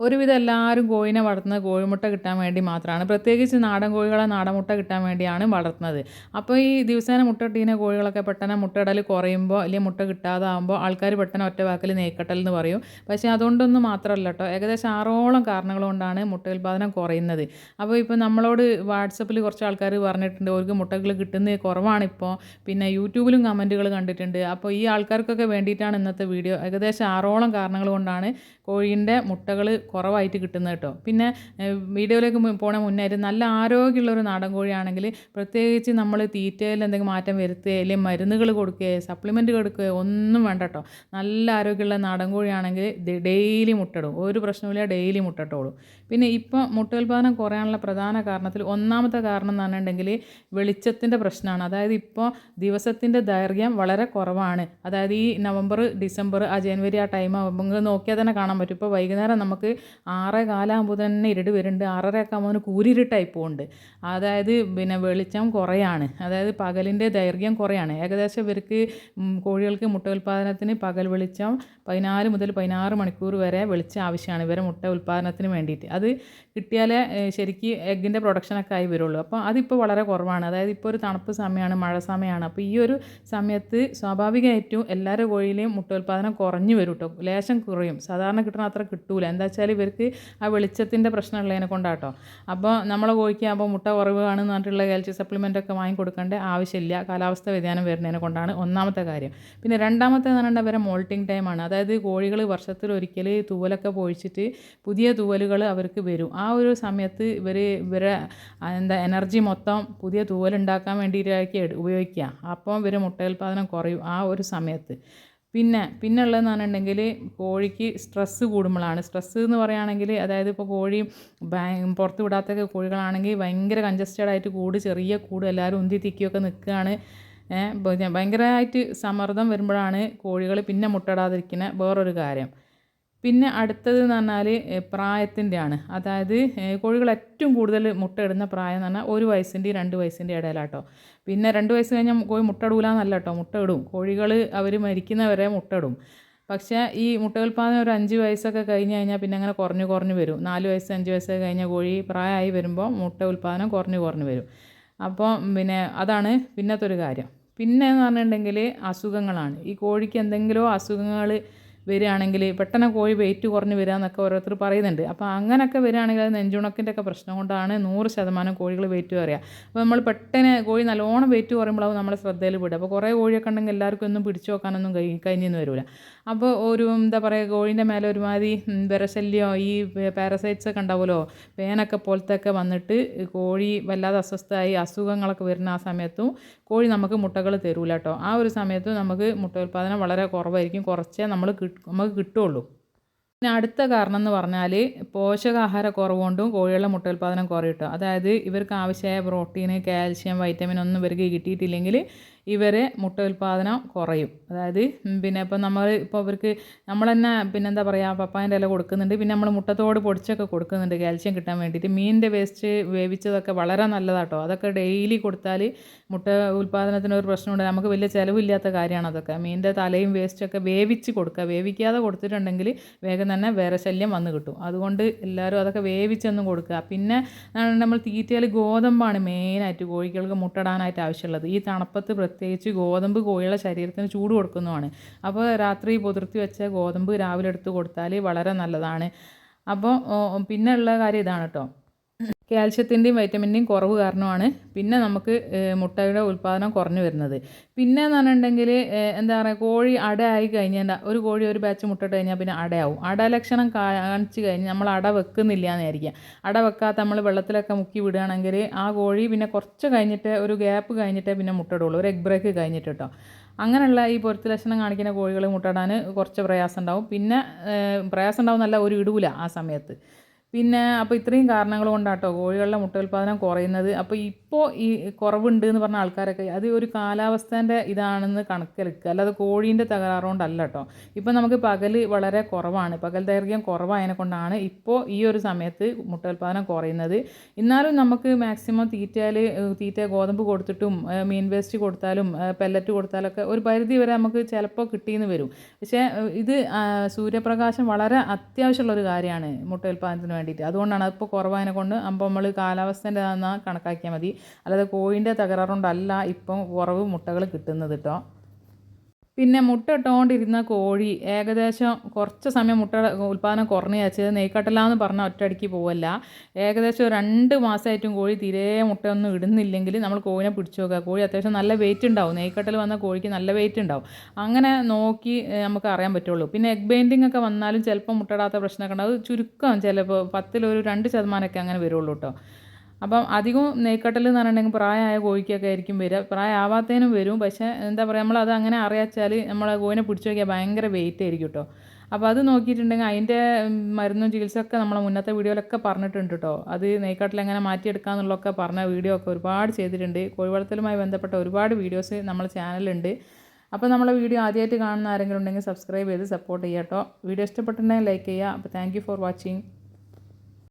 ഒരുവിധം എല്ലാവരും കോഴിനെ വളർത്തുന്നത് കോഴിമുട്ട കിട്ടാൻ വേണ്ടി മാത്രമാണ്. പ്രത്യേകിച്ച് നാടൻ കോഴികളെ നാടൻ മുട്ട കിട്ടാൻ വേണ്ടിയാണ് വളർത്തുന്നത്. അപ്പോൾ ഈ ദിവസേന മുട്ട കോഴികളൊക്കെ പെട്ടെന്ന് മുട്ടയിടൽ കുറയുമ്പോൾ അല്ലെങ്കിൽ മുട്ട കിട്ടാതാകുമ്പോൾ ആൾക്കാർ പെട്ടെന്ന് ഒറ്റ വാക്കിൽ നെയ്ക്കട്ടൽ എന്ന് പറയും. പക്ഷേ അതുകൊണ്ടൊന്നും മാത്രമല്ല കേട്ടോ. ഏകദേശം ആറോളം കാരണങ്ങൾ കൊണ്ടാണ് മുട്ട ഉൽപ്പാദനം കുറയുന്നത്. അപ്പോൾ ഇപ്പോൾ നമ്മളോട് വാട്സപ്പിൽ കുറച്ച് ആൾക്കാർ പറഞ്ഞിട്ടുണ്ട് അവർക്ക് മുട്ടകൾ കിട്ടുന്നത് കുറവാണിപ്പോൾ. പിന്നെ യൂട്യൂബിലും കമന്റുകൾ കണ്ടിട്ടുണ്ട്. അപ്പോൾ ഈ ആൾക്കാർക്കൊക്കെ വേണ്ടിയിട്ടാണ് ഇന്നത്തെ വീഡിയോ. ഏകദേശം ആറോളം കാരണങ്ങൾ കൊണ്ടാണ് കോഴീന്റെ മുട്ടകൾ കുറവായിട്ട് കിട്ടുന്നത് കേട്ടോ. പിന്നെ വീഡിയോയിലേക്ക് പോണ മുന്നേ നല്ല ആരോഗ്യമുള്ള ഒരു നാടൻ കോഴിയാണെങ്കിൽ പ്രത്യേകിച്ച് നമ്മൾ തീറ്റയിൽ എന്തെങ്കിലും മാറ്റം വരുത്തുകയോ അല്ലെങ്കിൽ മരുന്നുകൾ കൊടുക്കുകയോ സപ്ലിമെന്റ് കൊടുക്കുകയോ ഒന്നും വേണ്ട കേട്ടോ. നല്ല ആരോഗ്യമുള്ള നാടൻ കോഴിയാണെങ്കിൽ ഡെയിലി മുട്ടയിടും. ഒരു പ്രശ്നമില്ല ഡെയിലി മുട്ടട്ടോളൂ പിന്നെ ഇപ്പോൾ മുട്ട ഉൽപ്പാദനം കുറയാനുള്ള പ്രധാന കാരണത്തിൽ ഒന്നാമത്തെ കാരണം എന്ന് പറഞ്ഞിട്ടുണ്ടെങ്കിൽ വെളിച്ചത്തിന്റെ പ്രശ്നമാണ്. അതായത് ഇപ്പോൾ ദിവസത്തിന്റെ ദൈർഘ്യം വളരെ കുറവാണ്. അതായത് ഈ നവംബർ ഡിസംബർ ആ ജനുവരി ആ ടൈം ആകുമ്പോൾ നോക്കിയാൽ തന്നെ കാണാൻ പറ്റും. ഇപ്പോൾ വൈകുന്നേരം നമുക്ക് ആറേ കാലാകുമ്പോൾ തന്നെ ഇരുട് വരുന്നുണ്ട്. ആറര ഒക്കെ ആകുമ്പോൾ കൂരിരുട്ടായി അതായത് പിന്നെ വെളിച്ചം കുറയാണ്. അതായത് പകലിന്റെ ദൈർഘ്യം കുറയാണ്. ഏകദേശം ഇവർക്ക് കോഴികൾക്ക് മുട്ട ഉൽപ്പാദനത്തിന് പകൽ വെളിച്ചം പതിനാല് മുതൽ പതിനാറ് മണിക്കൂർ വരെ വെളിച്ചം ആവശ്യമാണ് ഇവരെ മുട്ട ഉൽപ്പാദനത്തിന് വേണ്ടിയിട്ട്. അത് കിട്ടിയാലേ ശരിക്ക് എഗ്ഗിന്റെ പ്രൊഡക്ഷനൊക്കെ ആയി വരുള്ളൂ. അപ്പോൾ അതിപ്പോൾ വളരെ കുറവാണ്. അതായത് ഇപ്പോൾ ഒരു തണുപ്പ് സമയമാണ് മഴ സമയമാണ് അപ്പോൾ ഈ ഒരു സമയത്ത് സ്വാഭാവികമായിട്ടും എല്ലാവരുടെ കോഴിയിലെയും മുട്ട ഉൽപ്പാദനം കുറഞ്ഞു വരും കേട്ടോ ലേശം കുറയും. സാധാരണ കിട്ടുന്ന അത്ര കിട്ടൂല. എന്താ ഇവർക്ക് ആ വെളിച്ചത്തിന്റെ പ്രശ്നമുള്ളതിനെ കൊണ്ടാട്ടോ. അപ്പോൾ നമ്മൾ കോഴിക്കാകുമ്പോൾ മുട്ട കുറവാണെന്ന് പറഞ്ഞിട്ടുള്ള കാൽഷ്യം സപ്ലിമെന്റ് ഒക്കെ വാങ്ങി കൊടുക്കേണ്ട ആവശ്യമില്ല. കാലാവസ്ഥ വ്യതിയാനം വരുന്നതിനെ കൊണ്ടാണ് ഒന്നാമത്തെ കാര്യം. പിന്നെ രണ്ടാമത്തെ എന്ന് പറഞ്ഞാൽ അവരെ മോൾട്ടിങ് ടൈമാണ് അതായത് കോഴികൾ വർഷത്തിൽ ഒരിക്കൽ തൂവലൊക്കെ പൊഴിച്ചിട്ട് പുതിയ തൂവലുകൾ അവർക്ക് വരും. ആ ഒരു സമയത്ത് ഇവർ ഇവരെ എന്താ എനർജി മൊത്തം പുതിയ തൂവലുണ്ടാക്കാൻ വേണ്ടിയിട്ടാക്കി ഉപയോഗിക്കുക. അപ്പോൾ ഇവർ മുട്ട ഉൽപ്പാദനം കുറയും ആ ഒരു സമയത്ത്. പിന്നെ പിന്നെ ഉള്ളതെന്ന് പറഞ്ഞിട്ടുണ്ടെങ്കിൽ കോഴിക്ക് സ്ട്രെസ്സ് കൂടുമ്പോഴാണ്. സ്ട്രെസ്സ് എന്ന് പറയുകയാണെങ്കിൽ അതായത് ഇപ്പോൾ കോഴി പുറത്ത് വിടാത്ത കോഴികളാണെങ്കിൽ ഭയങ്കര കൺജസ്റ്റഡ് ആയിട്ട് കൂട് ചെറിയ കൂട് എല്ലാവരും ഉന്തി തിക്കിയൊക്കെ നിൽക്കുകയാണ്. ഭയങ്കരമായിട്ട് സമ്മർദ്ദം വരുമ്പോഴാണ് കോഴികൾ പിന്നെ മുട്ടടാതിരിക്കുന്ന വേറൊരു കാര്യം. പിന്നെ അടുത്തത് എന്ന് പറഞ്ഞാൽ പ്രായത്തിന്റെയാണ്. അതായത് കോഴികൾ ഏറ്റവും കൂടുതൽ മുട്ടയിടുന്ന പ്രായം എന്ന് പറഞ്ഞാൽ ഒരു വയസ്സിന്റെയും രണ്ട് വയസ്സിന്റെ ഇടയിലാട്ടോ. പിന്നെ രണ്ട് വയസ്സ് കഴിഞ്ഞാൽ കോഴി മുട്ടയിടൂല എന്നല്ല കേട്ടോ മുട്ടയിടും. കോഴികൾ അവർ മരിക്കുന്നവരെ മുട്ടയിടും. പക്ഷേ ഈ മുട്ട ഉൽപ്പാദനം ഒരു അഞ്ച് വയസ്സൊക്കെ കഴിഞ്ഞ് കഴിഞ്ഞാൽ പിന്നെ അങ്ങനെ കുറഞ്ഞു കുറഞ്ഞു വരും. നാല് വയസ്സ് അഞ്ച് വയസ്സൊക്കെ കഴിഞ്ഞ കോഴി പ്രായമായി വരുമ്പോൾ മുട്ട ഉൽപ്പാദനം കുറഞ്ഞു കുറഞ്ഞു വരും. അപ്പോൾ പിന്നെ അതാണ് പിന്നത്തെ ഒരു കാര്യം. പിന്നെ എന്ന് പറഞ്ഞിട്ടുണ്ടെങ്കിൽ അസുഖങ്ങളാണ്. ഈ കോഴിക്ക് എന്തെങ്കിലും അസുഖങ്ങൾ വരികയാണെങ്കിൽ പെട്ടെന്ന് കോഴി വെയിറ്റ് കുറഞ്ഞ് വരിക എന്നൊക്കെ ഓരോരുത്തർ പറയുന്നുണ്ട്. അപ്പോൾ അങ്ങനെയൊക്കെ വരികയാണെങ്കിൽ അത് നെഞ്ചുണക്കിന്റെ ഒക്കെ പ്രശ്നം കൊണ്ടാണ് നൂറ് ശതമാനം കോഴികൾ വെയിറ്റ് കുറയുക. അപ്പോൾ നമ്മൾ പെട്ടെന്ന് കോഴി നല്ലോണം വെയിറ്റ് കുറയുമ്പോൾ അത് നമ്മുടെ ശ്രദ്ധയിൽ വിടുക അപ്പോൾ കുറേ കോഴിയൊക്കെ ഉണ്ടെങ്കിൽ എല്ലാവർക്കും ഒന്നും പിടിച്ചു നോക്കാനൊന്നും കഴി വരില്ല. അപ്പോൾ ഒരു എന്താ പറയുക കോഴീന്റെ മേലെ ഒരുമാതിരി വിരശല്യോ ഈ പാരസൈറ്റ്സ് ഒക്കെ ഉണ്ടാവുമല്ലോ? പേനൊക്കെ പോലത്തെ ഒക്കെ വന്നിട്ട് കോഴി വല്ലാതെ അസ്വസ്ഥമായി അസുഖങ്ങളൊക്കെ വരുന്ന ആ സമയത്തും കോഴി നമുക്ക് മുട്ടകൾ തരൂല കേട്ടോ ആ ഒരു സമയത്തും നമുക്ക് മുട്ട ഉൽപ്പാദനം വളരെ കുറവായിരിക്കും. കുറച്ചേ നമ്മൾ നമുക്ക് കിട്ടുള്ളൂ. പിന്നെ അടുത്ത കാരണം എന്ന് പറഞ്ഞാൽ പോഷകാഹാര കുറവുകൊണ്ടും കോഴികളുടെ മുട്ട ഉൽപ്പാദനം കുറയും അതായത് ഇവർക്ക് ആവശ്യമായ പ്രോട്ടീൻ കാൽഷ്യം വൈറ്റമിൻ ഒന്നും ഇവർക്ക് കിട്ടിയിട്ടില്ലെങ്കിൽ ഇവരെ മുട്ട ഉൽപ്പാദനം കുറയും. അതായത് പിന്നെ ഇപ്പോൾ നമ്മൾ ഇപ്പോൾ അവർക്ക് നമ്മൾ തന്നെ പിന്നെ എന്താ പറയുക പപ്പായന്റെ ഇല കൊടുക്കുന്നുണ്ട്. പിന്നെ നമ്മൾ മുട്ടത്തോട് പൊടിച്ചൊക്കെ കൊടുക്കുന്നുണ്ട് കാൽഷ്യം കിട്ടാൻ വേണ്ടിയിട്ട്. മീനിന്റെ വേസ്റ്റ് വേവിച്ചതൊക്കെ വളരെ നല്ലതാട്ടോ. അതൊക്കെ ഡെയിലി കൊടുത്താൽ മുട്ട ഉൽപ്പാദനത്തിന് ഒരു പ്രശ്നമുണ്ട്. നമുക്ക് വലിയ ചിലവില്ലാത്ത കാര്യമാണ് അതൊക്കെ. മീനിന്റെ തലയും വേസ്റ്റൊക്കെ വേവിച്ച് കൊടുക്കുക. വേവിക്കാതെ കൊടുത്തിട്ടുണ്ടെങ്കിൽ വേഗം തന്നെ വേറെ ശല്യം വന്ന് കിട്ടും. അതുകൊണ്ട് എല്ലാവരും അതൊക്കെ വേവിച്ചൊന്നും കൊടുക്കുക. പിന്നെ നമ്മൾ തീറ്റയിൽ ഗോതമ്പാണ് മെയിനായിട്ട് കോഴികൾക്ക് മുട്ടടാനായിട്ട് ആവശ്യമുള്ളത്. ഈ തണുപ്പത്ത് പ്രത്യേകിച്ച് ഗോതമ്പ് കോഴിയുടെ ശരീരത്തിന് ചൂട് കൊടുക്കുന്നതാണ്. അപ്പോൾ രാത്രി പുതിർത്തി വെച്ച ഗോതമ്പ് രാവിലെ എടുത്ത് കൊടുത്താൽ വളരെ നല്ലതാണ്. അപ്പോൾ പിന്നെ ഉള്ള കാര്യം ഇതാണ് കേട്ടോ കാൽഷ്യത്തിന്റെയും വൈറ്റമിന്റെയും കുറവ് കാരണമാണ്. പിന്നെ നമുക്ക് മുട്ടയുടെ ഉൽപ്പാദനം കുറഞ്ഞു വരുന്നത്. പിന്നെ എന്ന് പറഞ്ഞിട്ടുണ്ടെങ്കിൽ എന്താ പറയുക കോഴി അട ആയി കഴിഞ്ഞാൽ ഒരു കോഴി ഒരു ബാച്ച് മുട്ട ഇട്ട് കഴിഞ്ഞാൽ പിന്നെ അടയാവും. അട ലക്ഷണം കാണിച്ച് കഴിഞ്ഞ് നമ്മൾ അട വെക്കുന്നില്ല എന്നായിരിക്കാം അട വെക്കാത്ത നമ്മൾ വെള്ളത്തിലൊക്കെ മുക്കി വിടുകയാണെങ്കിൽ ആ കോഴി പിന്നെ കുറച്ച് കഴിഞ്ഞിട്ട് ഒരു ഗ്യാപ്പ് കഴിഞ്ഞിട്ടേ പിന്നെ മുട്ടയിടുള്ളൂ ഒരു എഗ് ബ്രേക്ക് കഴിഞ്ഞിട്ട് കേട്ടോ. അങ്ങനെയുള്ള ഈ പൊരുത്ത ലക്ഷണം കാണിക്കുന്ന കോഴികൾ മുട്ടയിടാൻ കുറച്ച് പ്രയാസം ഉണ്ടാവും. പിന്നെ പ്രയാസം ഉണ്ടാവും നല്ല ഒരു ഇടൂല ആ സമയത്ത്. പിന്നെ അപ്പോൾ ഇത്രയും കാരണങ്ങൾ കൊണ്ടാട്ടോ കോഴികളുടെ മുട്ട ഉൽപ്പാദനം കുറയുന്നത്. അപ്പോൾ ഇപ്പോൾ ഈ കുറവുണ്ട് എന്ന് പറഞ്ഞ ആൾക്കാരൊക്കെ അത് ഒരു കാലാവസ്ഥേന്റെ ഇതാണെന്ന് കണക്കെടുക്കുക അല്ലാതെ കോഴീന്റെ തകരാറുകൊണ്ടല്ല കേട്ടോ ഇപ്പോൾ നമുക്ക് പകൽ വളരെ കുറവാണ്. പകൽ ദൈർഘ്യം കുറവായതിനെ കൊണ്ടാണ് ഇപ്പോൾ ഈ ഒരു സമയത്ത് മുട്ട ഉൽപ്പാദനം കുറയുന്നത്. എന്നാലും നമുക്ക് മാക്സിമം തീറ്റയിൽ തീറ്റ ഗോതമ്പ് കൊടുത്തിട്ടും മീൻ വേസ്റ്റ് കൊടുത്താലും പെല്ലറ്റ് കൊടുത്താലൊക്കെ ഒരു പരിധി വരെ നമുക്ക് ചിലപ്പോൾ കിട്ടിയെന്ന് വരും. പക്ഷേ ഇത് സൂര്യപ്രകാശം വളരെ അത്യാവശ്യമുള്ള ഒരു കാര്യമാണ് മുട്ട ഉൽപ്പാദനത്തിന് വേണ്ടിയിട്ട്. അതുകൊണ്ടാണ് അതിപ്പോൾ കുറവായതിനെ കൊണ്ട് അപ്പോൾ നമ്മൾ കാലാവസ്ഥേന്റെ കണക്കാക്കിയാൽ മതി. അല്ലാതെ കോഴിന്റെ തകരാറുകൊണ്ടല്ല ഇപ്പം കുറവ് മുട്ടകൾ കിട്ടുന്നത് കേട്ടോ പിന്നെ മുട്ട ഇട്ടുകൊണ്ടിരുന്ന കോഴി ഏകദേശം കുറച്ച് സമയം മുട്ട ഉൽപ്പാദനം കുറഞ്ഞു വെച്ചത് നെയ്ക്കട്ടലാന്ന് പറഞ്ഞാൽ ഒറ്റയടിക്ക് പോവല്ല. ഏകദേശം രണ്ട് മാസമായിട്ടും കോഴി തീരെ മുട്ടയൊന്നും ഇടുന്നില്ലെങ്കിൽ നമ്മൾ കോഴിനെ പിടിച്ചു നോക്കുക. കോഴി അത്യാവശ്യം നല്ല വെയിറ്റ് ഉണ്ടാവും. നെയ്ക്കട്ടൽ വന്ന കോഴിക്ക് നല്ല വെയിറ്റ് ഉണ്ടാവും. അങ്ങനെ നോക്കി നമുക്ക് അറിയാൻ പറ്റുള്ളൂ. പിന്നെ എഗ് ബെയിൻഡിങ് ഒക്കെ വന്നാലും ചിലപ്പോൾ മുട്ടയിടാത്ത പ്രശ്നമൊക്കെ ഉണ്ടാവും. ചുരുക്കം ചിലപ്പോൾ പത്തിലൊരു രണ്ട് ശതമാനമൊക്കെ അങ്ങനെ വരുള്ളൂ കേട്ടോ. അപ്പം അധികവും നെയ്ക്കട്ടൽ എന്ന് പറഞ്ഞിട്ടുണ്ടെങ്കിൽ പ്രായമായ കോഴിക്കൊക്കെ ആയിരിക്കും വരിക. പ്രായമാവാത്തതിനും വരും. പക്ഷേ എന്താ പറയുക നമ്മളത് അങ്ങനെ അറിയാച്ചാൽ നമ്മൾ കോഴിനെ പിടിച്ചു നോക്കിയാൽ ഭയങ്കര വെയിറ്റ് ആയിരിക്കും കേട്ടോ. അപ്പോൾ അത് നോക്കിയിട്ടുണ്ടെങ്കിൽ അതിന്റെ മരുന്നും ചികിത്സയൊക്കെ നമ്മളെ മുന്നത്തെ വീഡിയോയിലൊക്കെ പറഞ്ഞിട്ടുണ്ട് കേട്ടോ. അത് നെയ്ക്കാട്ടിൽ എങ്ങനെ മാറ്റിയെടുക്കാന്നുള്ളതൊക്കെ പറഞ്ഞ വീഡിയോ ഒക്കെ ഒരുപാട് ചെയ്തിട്ടുണ്ട്. കോഴി വളർത്തലുമായി ബന്ധപ്പെട്ട ഒരുപാട് വീഡിയോസ് നമ്മളെ ചാനലുണ്ട് അപ്പോൾ നമ്മളെ വീഡിയോ ആദ്യമായിട്ട് കാണുന്ന ആരെങ്കിലും ഉണ്ടെങ്കിൽ സബ്സ്ക്രൈബ് ചെയ്ത് സപ്പോർട്ട് ചെയ്യാം കേട്ടോ. വീഡിയോ ഇഷ്ടപ്പെട്ടിട്ടുണ്ടെങ്കിൽ ലൈക്ക് ചെയ്യുക. അപ്പോൾ താങ്ക് ഫോർ വാച്ചിങ്